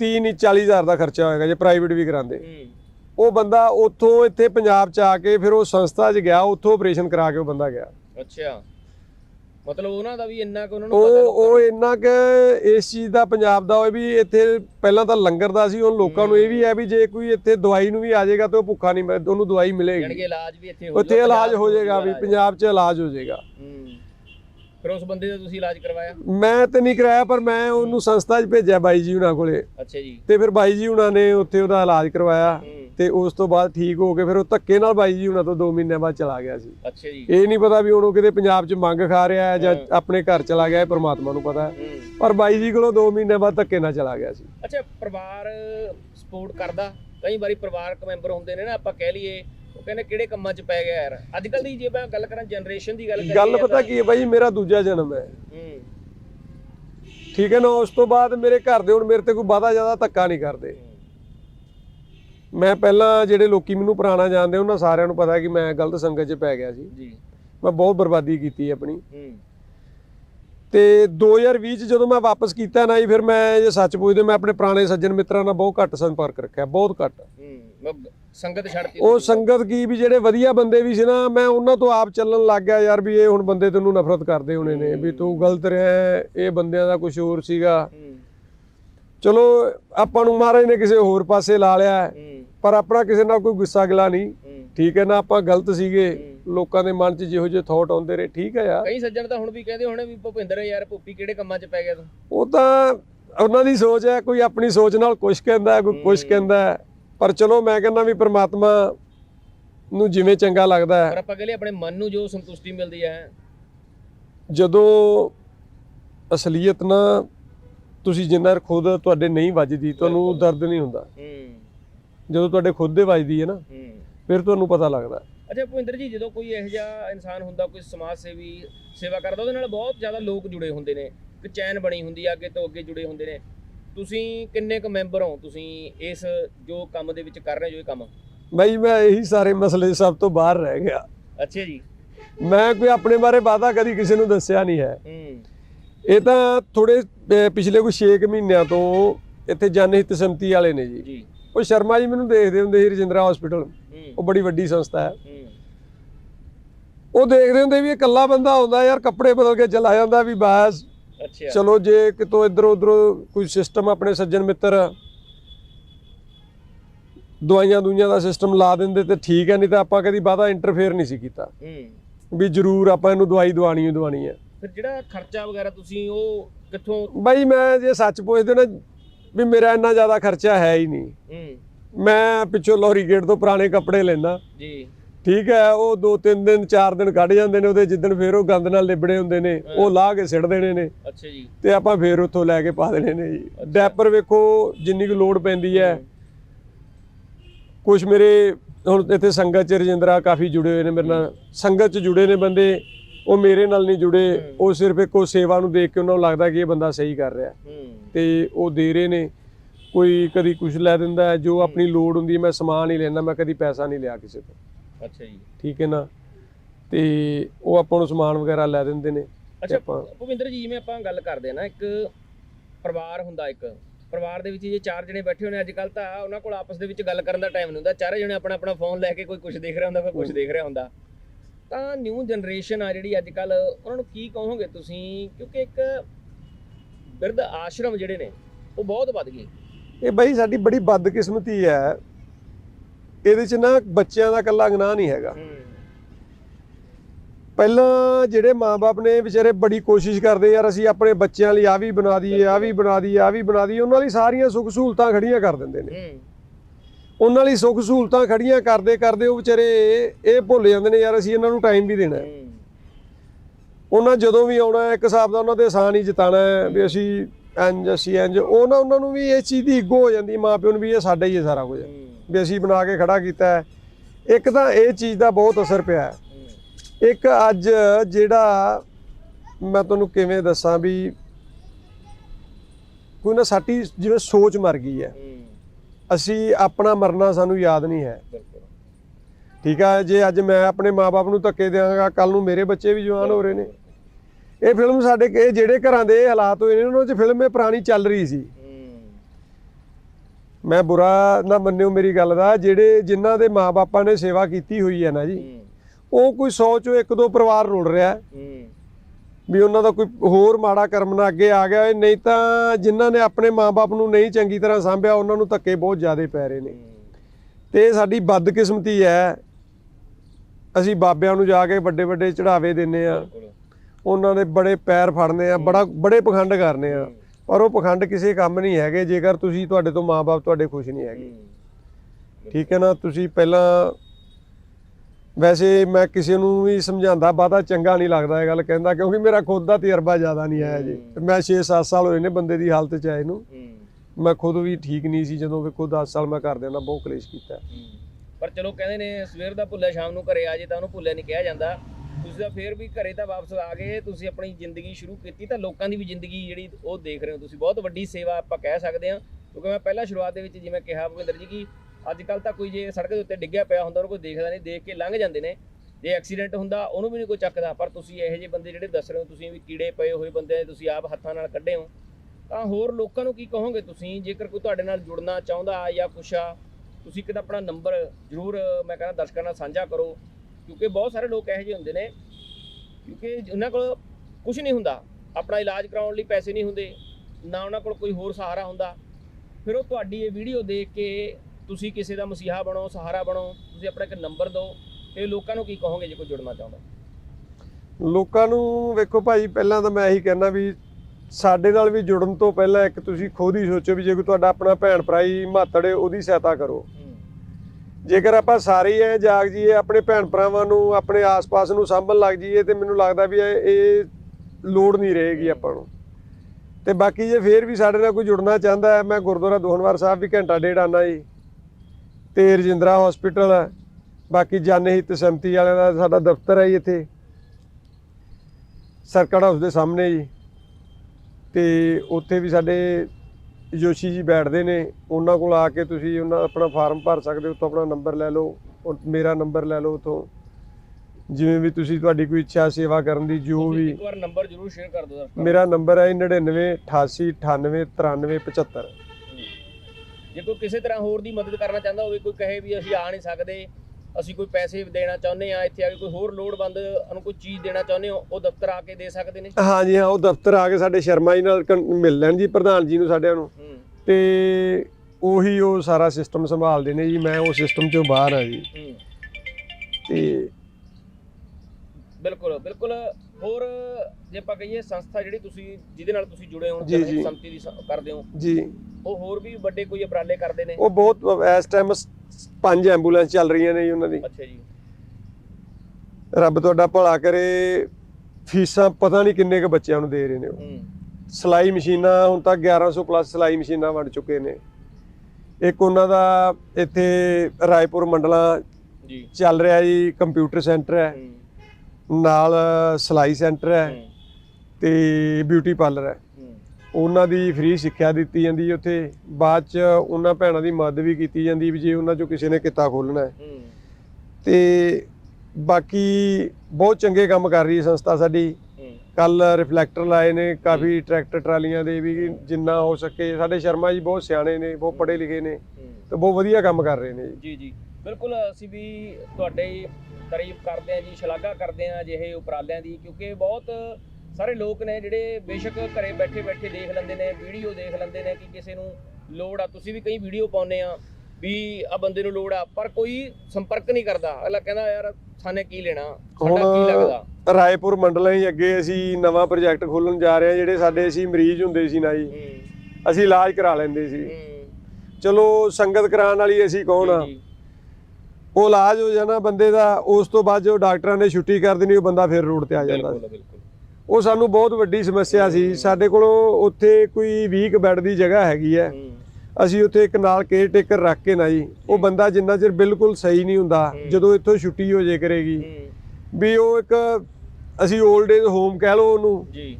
30 40 ਹਜ਼ਾਰ ਦਾ ਖਰਚਾ ਹੋਏਗਾ ਜੇ ਪ੍ਰਾਈਵੇਟ ਵੀ ਕਰਾਉਂਦੇ। ਉਹ ਬੰਦਾ ਉੱਥੋਂ ਇੱਥੇ ਪੰਜਾਬ ਚ ਆ ਕੇ ਫਿਰ ਉਹ ਸੰਸਥਾ 'ਚ ਗਿਆ ਉੱਥੋਂ ਆਪਰੇਸ਼ਨ ਕਰਾ ਕੇ ਉਹ ਬੰਦਾ ਗਿਆ। ਅੱਛਾ। ਮਤਲਬ ਉਹਨਾਂ ਦਾ ਵੀ ਇੰਨਾ ਕਿ ਉਹਨਾਂ ਨੂੰ ਉਹ ਪਤਾ ਉਹ ਇੰਨਾ ਕਿ ਇਸ ਚੀਜ਼ ਦਾ ਪੰਜਾਬ ਦਾ ਹੋਏ ਵੀ ਇੱਥੇ ਪਹਿਲਾਂ ਤਾਂ ਲੰਗਰ ਦਾ ਸੀ ਹੁਣ ਲੋਕਾਂ ਨੂੰ ਇਹ ਵੀ ਹੈ। ਵੀ ਜੇ ਕੋਈ ਇੱਥੇ ਦਵਾਈ ਨੂੰ ਵੀ ਆ ਜਾਏਗਾ ਤਾਂ ਉਹ ਭੁੱਖਾ ਨਹੀਂ ਮਰ- ਉਹਨੂੰ ਦਵਾਈ ਮਿਲੇਗੀ। ਕਿ ਇਲਾਜ ਵੀ ਇੱਥੇ ਹੋ ਉੱਥੇ ਜਾਊਗਾ, ਇਲਾਜ ਹੋ ਜਾਏਗਾ ਵੀ। ਪੰਜਾਬ 'ਚ ਇਲਾਜ ਹੋ ਜਾਏਗਾ। ਫਿਰ ਉਸ ਬੰਦੇ ਦਾ ਤੁਸੀਂ ਇਲਾਜ ਕਰਵਾਇਆ? ਮੈਂ ਤੇ ਨਹੀਂ ਕਰਾਇਆ ਪਰ ਮੈਂ ਉਹਨੂੰ ਸੰਸਥਾ 'ਚ ਭੇਜਿਆ ਬਾਈ ਜੀ ਉਹਨਾਂ ਕੋਲੇ। ਅੱਛਾ ਜੀ। ਤੇ ਫਿਰ ਬਾਈ ਜੀ ਉਹਨਾਂ ਨੇ ਉੱਥੇ ਉਹਦਾ ਇਲਾਜ ਕਰਵਾਇਆ ਤੇ ਉਸ ਤੋਂ ਬਾਅਦ ਠੀਕ ਹੋ ਕੇ ਫਿਰ ਉਹ ਧੱਕੇ ਨਾਲ ਬਾਈ ਜੀ ਉਹਨਾਂ ਤੋਂ 2 ਮਹੀਨਿਆਂ ਬਾਅਦ ਚਲਾ ਗਿਆ ਸੀ। ਅੱਛਾ ਜੀ। ਇਹ ਨਹੀਂ ਪਤਾ ਵੀ ਹੁਣ ਉਹ ਕਿਤੇ ਪੰਜਾਬ 'ਚ ਮੰਗ ਖਾ ਰਿਹਾ ਹੈ ਜਾਂ। ਆਪਣੇ ਘਰ ਚਲਾ ਗਿਆ ਹੈ ਪਰਮਾਤਮਾ ਨੂੰ ਪਤਾ ਹੂੰ। ਪਰ ਬਾਈ ਜੀ ਕੋਲੋਂ 2 ਮਹੀਨੇ ਬਾਅਦ ਧੱਕੇ ਨਾਲ ਚਲਾ ਗਿਆ ਸੀ। ਅੱਛਾ ਪਰਿਵਾਰ ਸਪੋਰਟ ਕਰਦਾ। ਕਈ ਵਾਰੀ ਪਰਿਵਾਰਕ ਮੈਂਬਰ ਹੁੰਦੇ ਨੇ ਨਾ ਆਪਾਂ ਕਹਿ ਲਈਏ ਉਹ ਕਹਿੰਦੇ ਕਿਹੜੇ ਕੰਮਾਂ 'ਚ ਪੈ ਗਿਆ ਯਾਰ। ਅੱਜ ਕੱਲ ਦੀ ਜੇ ਮੈਂ ਗੱਲ ਕਰਾਂ ਜਨਰੇਸ਼ਨ ਦੀ ਗੱਲ ਗੱਲ ਪਤਾ ਕੀ ਹੈ ਬਾਈ ਮੇਰਾ ਦੂਜਾ ਜਨਮ ਹੈ। ਠੀਕ ਹੈ ਨਾ ਉਸ ਤੋਂ ਬਾਅਦ ਮੇਰੇ ਘਰ ਦੇ ਹੁਣ ਮੇਰੇ ਤੇ ਕੋਈ ਵਾਦਾ ਜ਼ਿਆਦਾ ਧੱਕਾ ਨਹੀਂ ਕਰਦੇ। ਮੈਂ ਪਹਿਲਾਂ ਜਿਹੜੇ ਲੋਕੀ ਮੈਨੂੰ ਪੁਰਾਣਾ ਜਾਣਦੇ ਉਹਨਾਂ ਸਾਰਿਆਂ ਨੂੰ ਪਤਾ ਕਿ ਮੈਂ ਗਲਤ ਸੰਗਤ 'ਚ ਪੈ ਗਿਆ ਸੀ। ਜੀ। ਮੈਂ ਬਹੁਤ ਬਰਬਾਦੀ ਕੀਤੀ ਆਪਣੀ। ਤੇ 2020 ਚ ਜਦੋਂ ਮੈਂ ਵਾਪਸ ਕੀਤਾ ਨਾ ਜੀ ਫਿਰ ਮੈਂ ਜੇ ਸੱਚ ਪੁੱਛਦੇ ਮੈਂ ਆਪਣੇ ਪੁਰਾਣੇ ਸੱਜਣ ਮਿੱਤਰਾਂ ਨਾਲ ਬਹੁਤ ਘੱਟ ਸੰਪਰਕ ਰੱਖਿਆ ਬਹੁਤ ਘੱਟ। ਸੰਗਤ ਛੱਡਤੀ ਉਹ। ਸੰਗਤ ਕੀ ਵੀ ਜਿਹੜੇ ਵਧੀਆ ਬੰਦੇ ਵੀ ਸੀ ਨਾ ਮੈਂ ਉਹਨਾਂ ਤੋਂ ਆਪ ਚੱਲਣ ਲੱਗ ਗਿਆ ਯਾਰ ਵੀ ਇਹ ਹੁਣ ਬੰਦੇ ਤੈਨੂੰ ਨਫ਼ਰਤ ਕਰਦੇ ਹੋਣੇ ਨੇ ਵੀ ਤੂੰ ਗਲਤ ਰਿਹਾ ਇਹ ਬੰਦਿਆਂ ਦਾ ਕੁਝ ਹੋਰ ਸੀਗਾ। ਚਲੋ ਆਪਾਂ ਨੂੰ ਮਹਾਰਾਜ ਨੇ ਕਿਸੇ ਹੋਰ ਪਾਸੇ ਲਾ ਲਿਆ। ਪਰ ਆਪਣਾ ਕਿਸੇ ਨਾਲ ਕੋਈ ਗੁੱਸਾ ਗਿਲਾ ਨਹੀਂ। ਠੀਕ ਹੈ ਨਾ ਆਪਾਂ ਗਲਤ ਸੀਗੇ। ਲੋਕਾਂ ਦੇ ਮਨ 'ਚ ਜਿਹੋ ਜਿਹੇ ਥਾਟ ਆਉਂਦੇ ਰਹੇ ਠੀਕ ਹੈ ਯਾਰ। ਕਈ ਸੱਜਣ ਤਾਂ ਹੁਣ ਵੀ ਕਹਿੰਦੇ ਹੋਣੇ ਵੀ ਭੁਪਿੰਦਰ ਯਾਰ ਭੁੱਪੀ ਕਿਹੜੇ ਕੰਮਾਂ 'ਚ ਪੈ ਗਿਆ ਤੂੰ? ਉਹ ਤਾਂ ਉਹਨਾਂ ਦੀ ਸੋਚ ਹੈ ਕੋਈ ਆਪਣੀ ਸੋਚ ਨਾਲ ਕੁਝ ਕਹਿੰਦਾ ਕੋਈ ਕੁਝ ਕਹਿੰਦਾ। ਪਰ ਚਲੋ ਮੈਂ ਕਹਿੰਦਾ ਵੀ ਪ੍ਰਮਾਤਮਾ ਨੂੰ ਜਿਵੇਂ ਚੰਗਾ ਲੱਗਦਾ ਪਰ ਆਪਾਂ ਕਹਿੰਦੇ ਆਪਣੇ ਮਨ ਨੂੰ ਜੋ ਸੰਤੁਸ਼ਟੀ ਮਿਲਦੀ ਹੈ। ਜਦੋਂ ਅਸਲੀਅਤ ਨਾ ਤੁਸੀਂ ਜਿੰਨਾ ਖੁਦ ਤੁਹਾਡੇ ਨਹੀਂ ਵੱਜਦੀ ਤੁਹਾਨੂੰ ਦਰਦ ਨਹੀਂ ਹੁੰਦਾ। ਜਦੋਂ ਤੁਹਾਡੇ ਖੁਦ ਦੇ ਵੱਜਦੀ ਹੈ ਨਾ ਫਿਰ ਤੁਹਾਨੂੰ ਪਤਾ ਲੱਗਦਾ। ਅੱਛਾ ਭੁਪਿੰਦਰ ਜੀ ਜਦੋਂ ਕੋਈ ਇਹੋ ਜਿਹਾ ਇਨਸਾਨ ਹੁੰਦਾ ਕੋਈ ਸਮਾਜ ਸੇਵੀ ਸੇਵਾ ਕਰਦਾ ਉਹਦੇ ਨਾਲ ਬਹੁਤ ਜ਼ਿਆਦਾ ਲੋਕ ਜੁੜੇ ਹੁੰਦੇ ਨੇ। ਇੱਕ ਚੈਨ ਬਣੀ ਹੁੰਦੀ ਆ ਅੱਗੇ ਤੋਂ ਅੱਗੇ ਜੁੜੇ ਹੁੰਦੇ ਨੇ। ਤੁਸੀਂ ਕਿੰਨੇ ਕੁ ਮੈਂਬਰ ਹੋ? ਤੁਸੀਂ ਇਸ ਜੋ ਕੰਮ ਦੇ ਵਿੱਚ ਕਰ ਰਹੇ ਹੋ ਜੋ ਇਹ ਕੰਮ? ਬਈ ਮੈਂ ਇਹੀ ਸਾਰੇ ਮਸਲੇ ਸਭ ਤੋਂ ਬਾਹਰ ਰਹਿ ਗਿਆ। ਅੱਛਾ ਜੀ। ਮੈਂ ਕੋਈ ਆਪਣੇ ਬਾਰੇ ਵਾਦਾ ਕਦੀ ਕਿਸੇ ਨੂੰ ਦੱਸਿਆ ਨਹੀਂ ਹੈ। ਇਹ ਤਾਂ ਥੋੜੇ ਪਿਛਲੇ ਕੋਈ 6 ਮਹੀਨਿਆਂ ਤੋਂ ਇੱਥੇ ਜਨਹਿਤ ਸੰਮਤੀ ਵਾਲੇ ਨੇ ਜੀ। ਜੀ। ਉਹ ਸ਼ਰਮਾ ਜੀ ਮੈਨੂੰ ਦੇਖਦੇ ਹੁੰਦੇ ਸੀ ਰਜਿੰਦਰਾ ਹਸਪੀਟਲ ਉਹ ਬੜੀ ਵੱਡੀ ਸੰਸਥਾ ਹੈ। ਉਹ ਦੇਖਦੇ ਹੁੰਦੇ ਵੀ ਇਕੱਲਾ ਬੰਦਾ ਆਉਂਦਾ ਯਾਰ ਕੱਪੜੇ ਬਦਲ ਕੇ ਚਲਾ ਜਾਂਦਾ ਵੀ ਬਸ। ਅੱਛਾ। ਚਲੋ ਜੇ ਕਿਤੋਂ ਇਧਰੋਂ ਉਧਰੋਂ ਕੋਈ ਸਿਸਟਮ ਆਪਣੇ ਸੱਜਣ ਮਿੱਤਰ ਦਵਾਈਆਂ ਦੁਈਆਂ ਦਾ ਸਿਸਟਮ ਲਾ ਦਿੰਦੇ ਤੇ ਠੀਕ ਹੈ ਨਹੀਂ ਤਾਂ ਆਪਾਂ ਕਦੀ ਬਾਦਾ ਇੰਟਰਫੇਅਰ ਨਹੀਂ ਸੀ ਕੀਤਾ। ਵੀ ਜ਼ਰੂਰ ਆਪਾਂ ਇਹਨੂੰ ਦਵਾਈ ਦਵਾਣੀ ਹੀ ਦਵਾਣੀ ਹੈ। ਫਿਰ ਜਿਹੜਾ ਖਰਚਾ ਵਗੈਰਾ ਤੁਸੀਂ ਉਹ ਕਿੱਥੋਂ ਬਾਈ ਮੈਂ ਜੇ ਸੱਚ ਪੁੱਛਦੇ ਨਾ ਵੀ ਮੇਰਾ ਇੰਨਾ ਜ਼ਿਆਦਾ ਖਰਚਾ ਹੈ ਹੀ ਨਹੀਂ। ਹੂੰ। ਮੈਂ ਪਿੱਛੋਂ ਲੋਰੀ ਗੇਟ ਤੋਂ ਪੁਰਾਣੇ ਕੱਪੜੇ ਜੀ। ਠੀਕ ਹੈ ਉਹ ਦੋ ਤਿੰਨ ਦਿਨ ਚਾਰ ਦਿਨ ਕੱਢ ਜਾਂਦੇ ਨੇ ਉਹਦੇ ਜਿੱਦਣ ਫੇਰ ਉਹ ਗੰਦ ਨਾਲ ਲਿਬੜੇ ਹੁੰਦੇ ਨੇ ਉਹ ਲਾਹ ਕੇ ਸਿੱਟ ਦੇਣੇ ਨੇ। ਅੱਛਾ ਜੀ। ਤੇ ਆਪਾਂ ਫੇਰ ਉੱਥੋਂ ਲੈ ਕੇ ਪਾ ਦੇਣੇ ਨੇ ਜੀ। ਡੈਪਰ ਵੇਖੋ ਜਿੰਨੀ ਕੁ ਲੋਡ ਪੈਂਦੀ ਹੈ। ਕੁਝ ਮੇਰੇ ਹੁਣ ਇੱਥੇ ਸੰਗਤ ਚ ਰਜਿੰਦਰਾ ਕਾਫੀ ਜੁੜੇ ਹੋਏ ਨੇ ਮੇਰੇ ਨਾਲ। ਸੰਗਤ ਚ ਜੁੜੇ ਨੇ ਬੰਦੇ। ਉਹ ਮੇਰੇ ਨਾਲ ਨਹੀਂ ਜੁੜੇ ਉਹ ਸਿਰਫ ਇੱਕੋ ਸੇਵਾ ਨੂੰ ਦੇਖ ਕੇ ਉਹਨਾਂ ਨੂੰ ਲੱਗਦਾ ਕਿ ਇਹ ਬੰਦਾ ਸਹੀ ਕਰ ਰਿਹਾ। ਤੇ ਉਹ ਦੇ ਰਹੇ ਨੇ। ਕੋਈ ਕਦੀ ਕੁਝ ਲੈ ਦਿੰਦਾ ਹੈ ਜੋ ਆਪਣੀ ਲੋੜ ਹੁੰਦੀ ਹੈ ਮੈਂ ਸਮਾਨ ਹੀ ਲੈਣਾ ਮੈਂ ਕਦੀ ਪੈਸਾ ਨਹੀਂ ਲਿਆ ਕਿਸੇ ਤੋਂ। ਅੱਛਾ ਜੀ। ਠੀਕ ਹੈ ਨਾ? ਤੇ ਉਹ ਆਪਾਂ ਨੂੰ ਸਮਾਨ ਵਗੈਰਾ ਲੈ ਦਿੰਦੇ ਨੇ। ਅੱਛਾ ਭੁਪਿੰਦਰ ਜੀ ਜਿਵੇਂ ਆਪਾਂ ਗੱਲ ਕਰਦੇ ਨਾ ਇੱਕ ਪਰਿਵਾਰ ਹੁੰਦਾ ਇੱਕ। ਪਰਿਵਾਰ ਦੇ ਵਿੱਚ ਜੇ ਚਾਰ ਜਣੇ ਬੈਠੇ ਹੋਣੇ ਅੱਜ ਕੱਲ ਤਾਂ ਉਹਨਾਂ ਕੋਲ ਆਪਸ ਦੇ ਵਿੱਚ ਗੱਲ ਕਰਨ ਦਾ ਟਾਈਮ ਨਹੀਂ ਹੁੰਦਾ। ਚਾਰੇ ਜਣੇ ਆਪਣਾ ਆਪਣਾ ਫੋਨ ਲੈ ਕੇ ਕੋਈ ਕੁਝ ਦੇਖ ਰਿਹਾ ਹੁੰਦਾ ਕੋਈ ਕੁਝ ਦੇਖ ਰਿਹਾ ਹੁੰਦਾ। ਤਾਂ ਨਿਊ ਜਨਰੇਸ਼ਨ ਆ ਜਿਹੜੀ ਅੱਜ ਕੱਲ ਉਹਨਾਂ ਨੂੰ ਕੀ ਕਹੋਗੇ ਤੁਸੀਂ? ਕਿਉਂਕਿ ਇੱਕ ਬਿਰਧ ਆਸ਼ਰਮ ਜਿਹੜੇ ਨੇ ਉਹ ਬਹੁਤ ਵੱਧ ਗਏ। ਇਹ ਬਈ ਸਾਡੀ ਬੜੀ ਬਦਕਿਸਮਤੀ ਹੈ। ਇਹਦੇ ਚ ਨਾ ਬੱਚਿਆਂ ਦਾ ਇਕੱਲਾ ਗੁਨਾਹ ਨਹੀਂ ਹੈਗਾ। ਪਹਿਲਾਂ ਜਿਹੜੇ ਮਾਪੇ ਨੇ ਵਿਚਾਰੇ ਬੜੀ ਕੋਸ਼ਿਸ਼ ਕਰਦੇ ਯਾਰ ਅਸੀਂ ਆਪਣੇ ਬੱਚਿਆਂ ਲਈ ਆ ਵੀ ਬਣਾ ਦਈਏ ਆ ਵੀ ਬਣਾ ਦਈਏ ਆ ਵੀ ਬਣਾ ਦਈਏ ਉਹਨਾਂ ਲਈ ਸਾਰੀਆਂ ਸੁੱਖ ਸਹੂਲਤਾਂ ਖੜੀਆਂ ਕਰ ਦਿੰਦੇ ਨੇ। ਉਹਨਾਂ ਲਈ ਸੁੱਖ ਸਹੂਲਤਾਂ ਖੜੀਆਂ ਕਰਦੇ ਕਰਦੇ ਉਹ ਵਿਚਾਰੇ ਇਹ ਭੁੱਲ ਜਾਂਦੇ ਨੇ ਯਾਰ ਅਸੀਂ ਇਹਨਾਂ ਨੂੰ ਟਾਈਮ ਵੀ ਦੇਣਾ ਹੈ। ਉਹਨਾਂ ਜਦੋਂ ਵੀ ਆਉਣਾ ਹੈ, ਇੱਕ ਹਿਸਾਬ ਦਾ ਉਹਨਾਂ ਦੇ ਆਸਾਨ ਹੀ ਜਿਤਾਣਾ ਹੈ ਵੀ ਅਸੀਂ ਇੰਜ ਅਸੀਂ ਇੰਜ। ਉਹ ਨਾ ਉਹਨਾਂ ਨੂੰ ਵੀ ਇਸ ਚੀਜ਼ ਦੀ ਈਗੋ ਹੋ ਜਾਂਦੀ ਮਾਂ ਪਿਓ ਨੂੰ ਵੀ ਇਹ ਸਾਡਾ ਹੀ ਹੈ ਸਾਰਾ ਕੁਝ। ਵੀ ਅਸੀਂ ਬਣਾ ਕੇ ਖੜਾ ਕੀਤਾ ਹੈ। ਇੱਕ ਤਾਂ ਇਹ ਚੀਜ਼ ਦਾ ਬਹੁਤ ਅਸਰ ਪਿਆ ਹੈ। ਇੱਕ ਅੱਜ ਜਿਹੜਾ ਮੈਂ ਤੁਹਾਨੂੰ ਕਿਵੇਂ ਦੱਸਾਂ ਵੀ ਕੋਈ ਨਾ ਸਾਡੀ ਜਿਵੇਂ ਸੋਚ ਮਰ ਗਈ ਹੂੰ। ਅਸੀਂ ਆਪਣਾ ਮਰਨਾ ਸਾਨੂੰ ਯਾਦ ਨਹੀਂ ਹੈ। ਠੀਕ ਆ, ਜੇ ਅੱਜ ਮੈਂ ਆਪਣੇ ਮਾਪੇ ਨੂੰ ਧੱਕੇ ਦਿਆਂਗਾ ਕੱਲ ਨੂੰ ਮੇਰੇ ਬੱਚੇ ਵੀ ਜਵਾਨ ਹੋ ਰਹੇ ਨੇ। ਇਹ ਫਿਲਮ ਸਾਡੇ ਇਹ ਜਿਹੜੇ ਘਰਾਂ ਦੇ ਹਾਲਾਤ ਹੋਏ ਨੇ, ਉਹਨਾਂ 'ਚ ਫਿਲਮ ਇਹ ਪੁਰਾਣੀ ਚੱਲ ਰਹੀ ਸੀ। ਮੈਂ ਬੁਰਾ ਨਾ ਮੰਨਿਓ ਮੇਰੀ ਗੱਲ ਦਾ, ਜਿਹੜੇ ਜਿਨ੍ਹਾਂ ਦੇ ਮਾਪੇ ਨੇ ਸੇਵਾ ਕੀਤੀ ਹੋਈ ਹੈ ਨਾ ਜੀ, ਉਹ ਕੋਈ 100 ਚੋਂ ਇੱਕ ਦੋ ਪਰਿਵਾਰ ਰੁਲ ਰਿਹਾ। ਹੈ ਵੀ ਉਹਨਾਂ ਦਾ ਕੋਈ ਹੋਰ ਮਾੜਾ ਕਰਮ ਨਾ ਅੱਗੇ ਆ ਗਿਆ ਨਹੀਂ ਤਾਂ ਜਿਨ੍ਹਾਂ ਨੇ ਆਪਣੇ ਮਾਪੇ ਨੂੰ ਨਹੀਂ ਚੰਗੀ ਤਰ੍ਹਾਂ ਸਾਂਭਿਆ ਉਹਨਾਂ ਨੂੰ ਧੱਕੇ ਬਹੁਤ ਜ਼ਿਆਦਾ ਪੈ ਰਹੇ ਨੇ। ਤੇ ਸਾਡੀ ਬਦਕਿਸਮਤੀ ਹੈ। ਅਸੀਂ ਬਾਬਿਆਂ ਨੂੰ ਜਾ ਕੇ ਵੱਡੇ ਵੱਡੇ ਚੜਾਵੇ ਦਿੰਨੇ ਆ। ਉਹਨਾਂ ਦੇ ਬੜੇ ਪੈਰ ਫੜਨੇ ਆ ਬੜਾ ਬੜੇ ਪਖੰਡ ਕਰਨੇ ਆ। ਪਰ ਉਹ ਪਖੰਡ ਕਿਸੇ ਕੰਮ ਨਹੀਂ ਹੈਗੇ ਜੇਕਰ ਤੁਸੀਂ ਤੁਹਾਡੇ ਤੋਂ ਮਾਪੇ ਤੁਹਾਡੇ ਖੁਸ਼ ਨਹੀਂ ਹੈਗੇ। ਠੀਕ ਹੈ ਨਾ? ਤੁਸੀਂ ਪਹਿਲਾਂ ਵੈਸੇ ਮੈਂ ਕਿਸੇ ਨੂੰ ਵੀ ਸਮਝਾਉਂਦਾ ਬਾਦਾ ਚੰਗਾ ਨਹੀਂ ਲੱਗਦਾ ਇਹ ਗੱਲ ਕਹਿੰਦਾ ਕਿਉਂਕਿ ਮੇਰਾ ਖੁਦ ਦਾ ਤਜਰਬਾ ਜ਼ਿਆਦਾ ਨਹੀਂ ਆਇਆ ਜੀ। ਮੈਂ 6-7 ਸਾਲ ਹੋਏ ਨੇ ਬੰਦੇ ਦੀ ਹਾਲਤ ਚ ਆਏ ਨੂੰ। ਮੈਂ ਖੁਦ ਵੀ ਠੀਕ ਨਹੀਂ ਸੀ ਜਦੋਂ ਵੇਖੋ 10 ਸਾਲ ਮੈਂ ਘਰਦਿਆਂ ਦਾ ਬਹੁਤ ਕਲੇਸ਼ ਕੀਤਾ। ਪਰ ਚਲੋ ਕਹਿੰਦੇ ਨੇ ਸਵੇਰ ਦਾ ਭੁੱਲਿਆ ਸ਼ਾਮ ਨੂੰ ਘਰੇ ਆ ਜੇ ਤਾਂ ਉਹਨੂੰ ਭੁੱਲਿਆ ਨਹੀਂ ਕਿਹਾ ਜਾਂਦਾ। ਤੁਸੀਂ ਤਾਂ ਫੇਰ ਵੀ ਘਰੇ ਤਾਂ ਵਾਪਸ ਆ ਗਏ ਤੁਸੀਂ ਆਪਣੀ ਜ਼ਿੰਦਗੀ ਸ਼ੁਰੂ ਕੀਤੀ ਤਾਂ ਲੋਕਾਂ ਦੀ ਵੀ ਜ਼ਿੰਦਗੀ ਜਿਹੜੀ ਉਹ ਦੇਖ ਰਹੇ ਹੋ ਤੁਸੀਂ। ਬਹੁਤ ਵੱਡੀ ਸੇਵਾ ਆਪਾਂ ਕਹਿ ਸਕਦੇ ਹਾਂ ਕਿਉਂਕਿ ਮੈਂ ਪਹਿਲਾਂ ਸ਼ੁਰੂਆਤ ਦੇ ਵਿੱਚ ਜਿਵੇਂ ਕਿਹਾ ਭਵਿੰਦਰ ਜੀ ਕਿ ਅੱਜ ਕੱਲ ਤਾਂ ਕੋਈ ਜੇ ਸੜਕ ਦੇ ਉੱਤੇ ਡਿੱਗਿਆ ਪਿਆ ਹੁੰਦਾ, ਉਹਨੂੰ ਕੋਈ ਦੇਖਦਾ ਨਹੀਂ, ਦੇਖ ਕੇ ਲੰਘ ਜਾਂਦੇ ਨੇ। ਜੇ ਐਕਸੀਡੈਂਟ ਹੁੰਦਾ, ਉਹਨੂੰ ਵੀ ਨਹੀਂ ਕੋਈ ਚੱਕਦਾ। ਪਰ ਤੁਸੀਂ ਇਹੋ ਜਿਹੇ ਬੰਦੇ ਜਿਹੜੇ ਦੱਸ ਰਹੇ ਹੋ, ਤੁਸੀਂ ਵੀ ਕੀੜੇ ਪਏ ਹੋਏ ਬੰਦੇ ਤੁਸੀਂ ਆਪ ਹੱਥਾਂ ਨਾਲ ਕੱਢੇ ਹੋ, ਤਾਂ ਹੋਰ ਲੋਕਾਂ ਨੂੰ ਕੀ ਕਹੋਗੇ ਤੁਸੀਂ? ਜੇਕਰ ਕੋਈ ਤੁਹਾਡੇ ਨਾਲ ਜੁੜਨਾ ਚਾਹੁੰਦਾ ਜਾਂ ਕੁਛ ਆ, ਤੁਸੀਂ ਕਿਤੇ ਆਪਣਾ ਨੰਬਰ ਜ਼ਰੂਰ ਮੈਂ ਕਹਿੰਦਾ ਦਰਸ਼ਕਾਂ ਨਾਲ ਸਾਂਝਾ ਕਰੋ, ਕਿਉਂਕਿ ਬਹੁਤ ਸਾਰੇ ਲੋਕ ਇਹੋ ਜਿਹੇ ਹੁੰਦੇ ਨੇ, ਕਿਉਂਕਿ ਉਹਨਾਂ ਕੋਲ ਕੁਝ ਨਹੀਂ ਹੁੰਦਾ। ਆਪਣਾ ਇਲਾਜ ਕਰਾਉਣ ਲਈ ਪੈਸੇ ਨਹੀਂ ਹੁੰਦੇ, ਨਾ ਉਹਨਾਂ ਕੋਲ ਕੋਈ ਹੋਰ ਸਹਾਰਾ ਹੁੰਦਾ। ਫਿਰ ਉਹ ਤੁਹਾਡੀ ਇਹ ਵੀਡੀਓ ਦੇਖ ਕੇ ਤੁਸੀਂ ਕਿਸੇ ਦਾ ਮਸੀਹਾ ਬਣੋ ਸਹਾਰਾ ਬਣੋ ਤੁਸੀਂ ਆਪਣਾ ਇੱਕ ਨੰਬਰ ਦਿਓ ਤੇ ਲੋਕਾਂ ਨੂੰ ਕੀ ਕਹੋਗੇ ਜੇ ਕੋਈ ਜੁੜਨਾ ਚਾਹੁੰਦਾ? ਲੋਕਾਂ ਨੂੰ ਵੇਖੋ ਭਾਈ ਪਹਿਲਾਂ ਤਾਂ ਮੈਂ ਇਹੀ ਕਹਿਣਾ ਵੀ ਸਾਡੇ ਨਾਲ ਵੀ ਜੁੜਨ ਤੋਂ ਪਹਿਲਾਂ ਇੱਕ ਤੁਸੀਂ ਖੁਦ ਹੀ ਸੋਚੋ ਵੀ ਜੇ ਕੋਈ ਤੁਹਾਡਾ ਆਪਣਾ ਭੈਣ ਭਰਾਈ ਮਾਤੜੇ ਉਹਦੀ ਸਹਾਇਤਾ ਕਰੋ। ਜੇਕਰ ਆਪਾਂ ਸਾਰੇ ਹੀ ਐ ਜਾਗ ਜੀਏ ਆਪਣੇ ਭੈਣ ਭਰਾਵਾਂ ਨੂੰ ਆਪਣੇ ਆਸ-ਪਾਸ ਨੂੰ ਸਾਂਭਣ ਲੱਗ ਜੀਏ ਤੇ ਮੈਨੂੰ ਲੱਗਦਾ ਵੀ ਇਹ ਲੋੜ ਨਹੀਂ ਰਹੇਗੀ ਆਪਾਂ ਨੂੰ। ਤੇ ਬਾਕੀ ਜੇ ਫੇਰ ਵੀ ਸਾਡੇ ਨਾਲ ਕੋਈ ਜੁੜਨਾ ਚਾਹੁੰਦਾ ਹੈ ਮੈਂ ਗੁਰਦੁਆਰਾ ਦੋਹਨਵਾਰ ਸਾਹਿਬ ਵੀ ਘੰਟਾ ਡੇਢ ਆਉਣਾ ਜੀ। ਤੇ ਰਜਿੰਦਰਾ ਹਸਪੀਟਲ ਹੈ। ਬਾਕੀ ਜਾਣੇ ਹਿੱਤ ਸੰਮਤੀ ਵਾਲਿਆਂ ਦਾ ਸਾਡਾ ਦਫ਼ਤਰ ਹੈ ਜੀ ਇੱਥੇ। ਸਰਕਟ ਹਾਊਸ ਦੇ ਸਾਹਮਣੇ ਜੀ। ਤੇ ਉੱਥੇ ਵੀ ਸਾਡੇ ਜੋਸ਼ੀ ਜੀ ਬੈਠਦੇ ਨੇ। ਉਹਨਾਂ ਕੋਲ ਆ ਕੇ ਤੁਸੀਂ ਉਹਨਾਂ ਆਪਣਾ ਫਾਰਮ ਭਰ ਸਕਦੇ ਹੋ ਤੋਂ ਆਪਣਾ ਨੰਬਰ ਲੈ ਲਓ। ਔਰ ਮੇਰਾ ਨੰਬਰ ਲੈ ਲਓ ਤੋਂ ਜਿਵੇਂ ਵੀ ਤੁਸੀਂ ਤੁਹਾਡੀ ਕੋਈ ਇੱਛਾ ਸੇਵਾ ਕਰਨ ਦੀ ਜੋ ਵੀ ਇੱਕ ਵਾਰ ਨੰਬਰ ਜ਼ਰੂਰ ਸ਼ੇਅਰ ਕਰ ਦਿਓ। ਮੇਰਾ ਨੰਬਰ ਹੈ 99 88 98 93 75 ਜੇ ਕੋਈ ਕਿਸੇ ਤਰ੍ਹਾਂ ਹੋਰ ਦੀ ਮਦਦ ਕਰਨਾ ਚਾਹੁੰਦਾ ਹੋਵੇ ਕੋਈ ਕਹੇ ਵੀ ਅਸੀਂ ਆ ਨਹੀਂ ਸਕਦੇ ਅਸੀਂ ਕੋਈ ਪੈਸੇ ਦੇਣਾ ਚਾਹੁੰਦੇ ਆ ਇੱਥੇ ਆ ਕੇ ਕੋਈ ਹੋਰ ਲੋੜਵੰਦ ਨੂੰ ਕੋਈ ਚੀਜ਼ ਦੇਣਾ ਚਾਹੁੰਦੇ ਹੋ ਉਹ ਦਫ਼ਤਰ ਆ ਕੇ ਦੇ ਸਕਦੇ ਨੇ? ਹਾਂ ਜੀ ਹਾਂ ਉਹ ਦਫ਼ਤਰ ਆ ਕੇ ਸਾਡੇ ਸ਼ਰਮਾ ਜੀ ਨਾਲ ਮਿਲ ਲੈਣ ਜੀ ਪ੍ਰਧਾਨ ਜੀ ਨੂੰ ਸਾਡਿਆਂ ਨੂੰ। ਤੇ ਉਹੀ ਉਹ ਸਾਰਾ ਸਿਸਟਮ ਸੰਭਾਲਦੇ ਨੇ ਜੀ ਮੈਂ ਉਹ ਸਿਸਟਮ ਚੋਂ ਬਾਹਰ ਆ ਜੀ। ਤੇ ਬਿਲਕੁਲ ਬਿਲਕੁਲ ਹੋਰ ਜੇ ਆਪਾਂ ਕਹੀਏ ਸੰਸਥਾ ਜਿਹੜੀ ਤੁਸੀਂ ਜਿਹਦੇ ਨਾਲ ਤੁਸੀਂ ਜੁੜੇ ਹੋ ਜੀ, ਜੀ। ਸੰਮਤੀ ਦੀ ਸ- ਕਰਦੇ ਹੋ ਜੀ। ਉਹ ਹੋਰ ਵੀ ਵੱਡੇ ਕੋਈ ਉਪਰਾਲੇ ਕਰਦੇ ਨੇ? ਉਹ ਬਹੁਤ ਇਸ ਟਾਈਮ ਪੰਜ ਐਂਬੂਲੈਂਸ ਚੱਲ ਰਹੀਆਂ ਨੇ ਜੀ ਉਹਨਾਂ ਦੀ। ਅੱਛਾ ਜੀ। ਰੱਬ ਤੁਹਾਡਾ ਭਲਾ ਕਰੇ ਫੀਸਾਂ ਪਤਾ ਨਹੀਂ ਕਿੰਨੇ ਕ ਬੱਚਿਆਂ ਨੂੰ ਦੇ ਰਹੇ ਨੇ ਉਹ। ਹੂੰ। ਸਲਾਈ ਮਸ਼ੀਨਾਂ ਹੁਣ ਤੱਕ 1100 ਪਲੱਸ ਸਲਾਈ ਮਸ਼ੀਨਾਂ ਵੰਡ ਚੁੱਕੇ ਨੇ। ਇੱਕ ਉਹਨਾਂ ਦਾ ਇੱਥੇ ਰਾਏਪੁਰ ਮੰਡਲਾਂ ਜੀ। ਚੱਲ ਰਿਹਾ ਜੀ ਕੰਪਿਊਟਰ ਸੈਂਟਰ ਹੈ। ਹੂੰ। ਨਾਲ ਸਲਾਈ ਸੈਂਟਰ ਹੈ ਤੇ ਬਿਊਟੀ ਪਾਰਲਰ ਹੈ। ਉਹਨਾਂ ਦੀ ਫ੍ਰੀ ਸਿੱਖਿਆ ਦਿੱਤੀ ਜਾਂਦੀ ਹੈ ਉੱਥੇ। ਬਾਅਦ ਚ ਉਹਨਾਂ ਭੈਣਾਂ ਦੀ ਮਦਦ ਵੀ ਕੀਤੀ ਜਾਂਦੀ ਵੀ ਜੇ ਉਹਨਾਂ ਚੋਂ ਕਿਸੇ ਨੇ ਕਿੱਤਾ ਖੋਲਣਾ ਹੈ। ਤੇ ਬਾਕੀ ਬਹੁਤ ਚੰਗੇ ਕੰਮ ਕਰ ਰਹੀ ਹੈ ਸੰਸਥਾ ਸਾਡੀ। ਕੱਲ ਰਿਫਲੈਕਟਰ ਲਾਏ ਨੇ ਕਾਫੀ ਟਰੈਕਟਰ ਟਰਾਲੀਆਂ ਦੇ ਵੀ ਜਿੰਨਾ ਹੋ ਸਕੇ। ਸਾਡੇ ਸ਼ਰਮਾ ਜੀ ਬਹੁਤ ਸਿਆਣੇ ਨੇ ਬਹੁਤ ਪੜ੍ਹੇ ਲਿਖੇ ਨੇ ਤੇ ਬਹੁਤ ਵਧੀਆ ਕੰਮ ਕਰ ਰਹੇ ਨੇ ਜੀ। ਜੀ ਜੀ। ਬਿਲਕੁਲ ਅਸੀਂ ਵੀ ਤੁਹਾਡੇ ਤਾਰੀਫ ਕਰਦੇ ਹਾਂ ਜੀ ਸ਼ਲਾਘਾ ਕਰਦੇ ਹਾਂ ਅਜਿਹੇ ਉਪਰਾਲਿਆਂ ਦੀ ਕਿਉਂਕਿ ਬਹੁਤ ਸਾਰੇ ਲੋਕ ਨੇ ਜਿਹੜੇ ਬੇਸ਼ੱਕ ਘਰੇ ਬੈਠੇ ਬੈਠੇ ਦੇਖ ਲੈਂਦੇ ਨੇ ਵੀਡੀਓ ਦੇਖ ਲੈਂਦੇ ਨੇ ਕਿ ਕਿਸੇ ਨੂੰ ਲੋੜ ਆ। ਤੁਸੀਂ ਵੀ ਕਈ ਵੀਡੀਓ ਪਾਉਂਦੇ ਆ ਵੀ ਆ ਬੰਦੇ ਨੂੰ ਲੋੜ ਆ ਪਰ ਕੋਈ ਸੰਪਰਕ ਨਹੀਂ ਕਰਦਾ। ਅਗਲਾ ਕਹਿੰਦਾ ਯਾਰ ਸਾਨੇ ਕੀ ਲੈਣਾ? ਸਾਡਾ ਕੀ ਲੱਗਦਾ? ਰਾਏਪੁਰ ਮੰਡਲਾਂ ਹੀ ਅੱਗੇ ਅਸੀਂ ਨਵਾਂ ਪ੍ਰੋਜੈਕਟ ਖੋਲਣ ਜਾ ਰਹੇ ਹਾਂ ਜਿਹੜੇ ਸਾਡੇ ਅਸੀਂ ਮਰੀਜ਼ ਹੁੰਦੇ ਸੀ ਨਾ ਜੀ। ਅਸੀਂ ਇਲਾਜ ਕਰਾ ਲੈਂਦੇ ਸੀ। ਚਲੋ ਸੰਗਤ ਕਰਾਉਣ ਵਾਲੀ ਅਸੀਂ ਕੌਣ ਆ? ਉਹ ਇਲਾਜ ਹੋ ਜਾਣਾ ਬੰਦੇ ਦਾ ਉਸ ਤੋਂ ਬਾਅਦ ਜੋ ਡਾਕਟਰਾਂ ਨੇ ਛੁੱਟੀ ਕਰ ਦੇਣੀ ਉਹ ਬੰਦਾ ਫਿਰ ਰੋਡ ਤੇ ਆ ਜਾਂਦਾ। ਬਿਲਕੁਲ ਬਿਲਕੁਲ। ਉਹ ਸਾਨੂੰ ਬਹੁਤ ਵੱਡੀ ਸਮੱਸਿਆ ਸੀ। ਸਾਡੇ ਕੋਲੋਂ ਉੱਥੇ ਕੋਈ 20 ਬੈੱਡ ਦੀ ਜਗ੍ਹਾ ਹੈਗੀ ਹੈ। ਅਸੀਂ ਉੱਥੇ ਇੱਕ ਨਾਲ ਕੇਅਰ ਟੇਕਰ ਰੱਖ ਕੇ ਨਾ ਜੀ। ਉਹ ਬੰਦਾ ਜਿੰਨਾ ਚਿਰ ਬਿਲਕੁਲ ਸਹੀ ਨਹੀਂ ਹੁੰਦਾ। ਜਦੋਂ ਇੱਥੋਂ ਛੁੱਟੀ ਹੋ ਜੇ ਕਰੇਗੀ। ਵੀ ਉਹ ਇੱਕ ਅਸੀਂ 올ਡ ਏਜ ਹੋਮ ਕਹਿ ਲਓ ਉਹਨੂੰ। ਜੀ।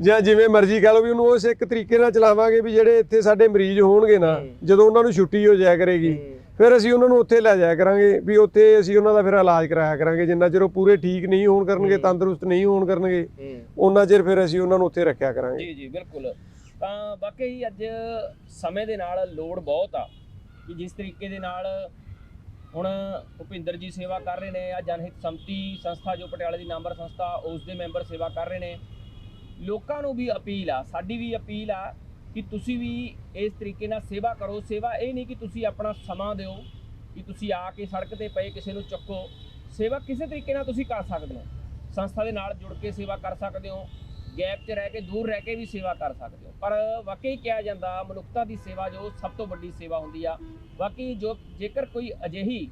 ਜਾਂ ਜਿਵੇਂ ਮਰਜ਼ੀ ਕਹਿ ਲਓ ਵੀ ਉਹਨੂੰ ਉਸ ਇੱਕ ਤਰੀਕੇ ਨਾਲ ਚਲਾਵਾਂਗੇ ਵੀ ਜਿਹੜੇ ਇੱਥੇ ਸਾਡੇ ਮਰੀਜ਼ ਹੋਣਗੇ ਨਾ। ਜਦੋਂ ਉਹਨਾਂ ਨੂੰ ਛੁੱਟੀ ਹੋ ਜਾਇਆ ਕਰੇਗੀ। ਫਿਰ ਅਸੀਂ ਉਹਨਾਂ ਨੂੰ ਉੱਥੇ ਲੈ ਜਾਇਆ ਕਰਾਂਗੇ ਵੀ ਉੱਥੇ ਅਸੀਂ ਉਹਨਾਂ ਦਾ ਫਿਰ ਇਲਾਜ ਕਰਾਇਆ ਕਰਾਂਗੇ ਜਿੰਨਾ ਚਿਰ ਉਹ ਪੂਰੇ ਠੀਕ ਨਹੀਂ ਹੋਣ ਕਰਨਗੇ। ਤੰਦਰੁਸਤ ਨਹੀਂ ਹੋਣ ਕਰਨਗੇ ਉਹਨਾਂ ਚਿਰ ਫਿਰ ਅਸੀਂ ਉਹਨਾਂ ਨੂੰ ਉੱਥੇ ਰੱਖਿਆ ਕਰਾਂਗੇ। ਜੀ ਜੀ ਬਿਲਕੁਲ। ਤਾਂ ਵਾਕਈ ਅੱਜ ਸਮੇਂ ਦੇ ਨਾਲ ਲੋੜ ਬਹੁਤ ਆ ਕਿ ਜਿਸ ਤਰੀਕੇ ਦੇ ਨਾਲ ਹੁਣ ਭੁਪਿੰਦਰ ਜੀ ਸੇਵਾ ਕਰ ਰਹੇ ਨੇ ਆ ਜਨਹਿਤ ਸੰਮਤੀ ਸੰਸਥਾ ਜੋ ਪਟਿਆਲੇ ਦੀ ਨਾਮਵਰ ਸੰਸਥਾ ਉਸ ਦੇ ਮੈਂਬਰ ਸੇਵਾ ਕਰ ਰਹੇ ਨੇ। ਲੋਕਾਂ ਨੂੰ ਵੀ ਅਪੀਲ ਆ ਸਾਡੀ ਵੀ ਅਪੀਲ ਆ ਕਿ ਤੁਸੀਂ ਵੀ ਇਸ ਤਰੀਕੇ ਨਾਲ ਸੇਵਾ ਕਰੋ। ਸੇਵਾ ਇਹ ਨਹੀਂ ਕਿ ਤੁਸੀਂ ਆਪਣਾ ਸਮਾਂ ਦਿਓ, ਕਿ ਤੁਸੀਂ ਆ ਕੇ ਸੜਕ ਤੇ ਪਏ ਕਿਸੇ ਨੂੰ ਚੱਕੋ। ਸੇਵਾ ਕਿਸੇ ਤਰੀਕੇ ਨਾਲ ਤੁਸੀਂ ਕਰ ਸਕਦੇ ਹੋ। ਸੰਸਥਾ ਦੇ ਨਾਲ ਜੁੜ ਕੇ ਸੇਵਾ ਕਰ ਸਕਦੇ ਹੋ। ਗੈਪ 'ਚ ਰਹਿ ਕੇ, ਦੂਰ ਰਹਿ ਕੇ ਵੀ ਸੇਵਾ ਕਰ ਸਕਦੇ ਹੋ। ਪਰ ਵਾਕਈ ਕਿਹਾ ਜਾਂਦਾ, ਮਨੁੱਖਤਾ ਦੀ ਸੇਵਾ ਜੋ ਸਭ ਤੋਂ ਵੱਡੀ ਸੇਵਾ ਹੁੰਦੀ ਆ। ਬਾਕੀ ਜੋ ਜੇਕਰ ਕੋਈ ਅਜਿਹੀ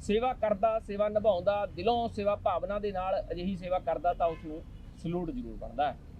ਸੇਵਾ ਕਰਦਾ, ਸੇਵਾ ਨਿਭਾਉਂਦਾ, ਦਿਲੋਂ ਸੇਵਾ ਭਾਵਨਾ ਦੇ ਨਾਲ ਅਜਿਹੀ ਸੇਵਾ ਕਰਦਾ ਤਾਂ ਉਸ ਨੂੰ ਸਲੂਟ ਜ਼ਰੂਰ ਬਣਦਾ ਹੈ।